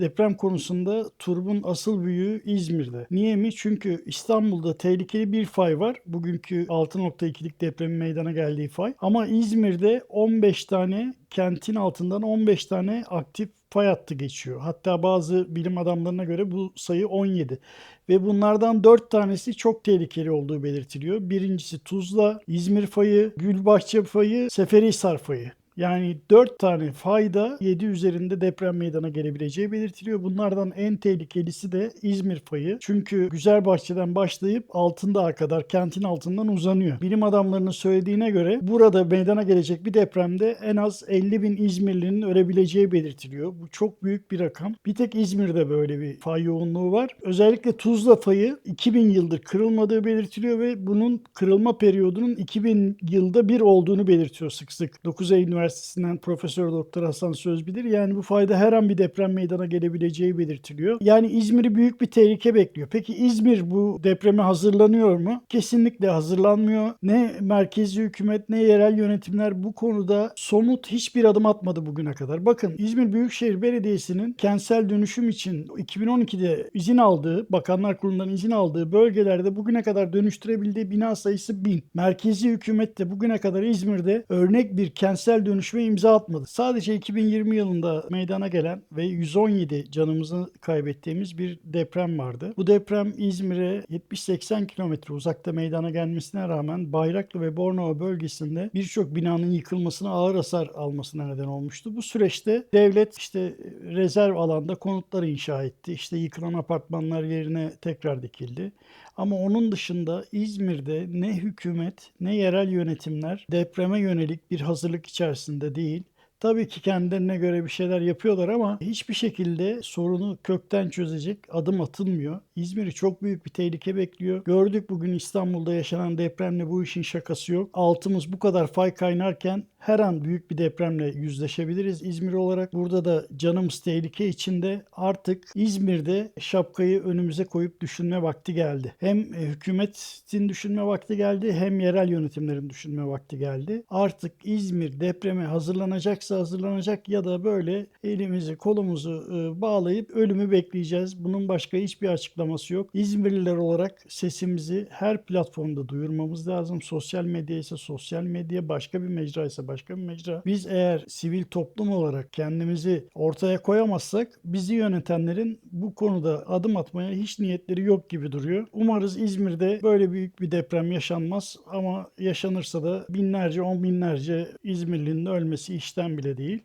deprem konusunda Turb'un asıl büyüğü İzmir'de. Niye mi? Çünkü İstanbul'da tehlikeli bir fay var. Bugünkü 6.2'lik depremin meydana geldiği fay. Ama İzmir'de 15 tane kentin altından 15 tane aktif fay hattı geçiyor. Hatta bazı bilim adamlarına göre bu sayı 17. Ve bunlardan 4 tanesi çok tehlikeli olduğu belirtiliyor. Birincisi Tuzla, İzmir fayı, Gülbahçe fayı, Seferihisar fayı. Yani 4 tane fayda 7 üzerinde deprem meydana gelebileceği belirtiliyor. Bunlardan en tehlikelisi de İzmir fayı. Çünkü Güzelbahçe'den başlayıp Altındağ'a kadar kentin altından uzanıyor. Bilim adamlarının söylediğine göre burada meydana gelecek bir depremde en az 50 bin İzmirlinin ölebileceği belirtiliyor. Bu çok büyük bir rakam. Bir tek İzmir'de böyle bir fay yoğunluğu var. Özellikle Tuzla fayı 2000 yıldır kırılmadığı belirtiliyor ve bunun kırılma periyodunun 2000 yılda bir olduğunu belirtiyor sık sık. 9 Eylül Üniversitesi'nden Profesör Doktor Hasan Sözbilir. Yani bu fayda her an bir deprem meydana gelebileceği belirtiliyor. Yani İzmir'i büyük bir tehlike bekliyor. Peki İzmir bu depreme hazırlanıyor mu? Kesinlikle hazırlanmıyor. Ne merkezi hükümet ne yerel yönetimler bu konuda somut hiçbir adım atmadı bugüne kadar. Bakın İzmir Büyükşehir Belediyesi'nin kentsel dönüşüm için 2012'de izin aldığı, Bakanlar Kurulu'ndan izin aldığı bölgelerde bugüne kadar dönüştürebildiği bina sayısı 1000. Merkezi hükümet de bugüne kadar İzmir'de örnek bir kentsel dönüşüme imza atmadı. Sadece 2020 yılında meydana gelen ve 117 canımızı kaybettiğimiz bir deprem vardı. Bu deprem İzmir'e 70-80 kilometre uzakta meydana gelmesine rağmen Bayraklı ve Bornova bölgesinde birçok binanın yıkılmasına ağır hasar almasına neden olmuştu. Bu süreçte devlet işte rezerv alanda konutlar inşa etti. İşte yıkılan apartmanlar yerine tekrar dikildi. Ama onun dışında İzmir'de ne hükümet ne yerel yönetimler depreme yönelik bir hazırlık içerisinde değil. Tabii ki kendilerine göre bir şeyler yapıyorlar ama hiçbir şekilde sorunu kökten çözecek adım atılmıyor. İzmir'i çok büyük bir tehlike bekliyor. Gördük bugün İstanbul'da yaşanan depremle bu işin şakası yok. Altımız bu kadar fay kaynarken her an büyük bir depremle yüzleşebiliriz İzmir olarak. Burada da canımız tehlike içinde. Artık İzmir'de şapkayı önümüze koyup düşünme vakti geldi. Hem e, hükümetin düşünme vakti geldi hem yerel yönetimlerin düşünme vakti geldi. Artık İzmir depreme hazırlanacaksa hazırlanacak ya da böyle elimizi kolumuzu e, bağlayıp ölümü bekleyeceğiz. Bunun başka hiçbir açıklaması yok. İzmirliler olarak sesimizi her platformda duyurmamız lazım. Sosyal medya ise sosyal medya, başka bir mecra ise başka bir mecra. Biz eğer sivil toplum olarak kendimizi ortaya koyamazsak bizi yönetenlerin bu konuda adım atmaya hiç niyetleri yok gibi duruyor. Umarız İzmir'de böyle büyük bir deprem yaşanmaz ama yaşanırsa da binlerce on binlerce İzmirlinin ölmesi işten bile değil.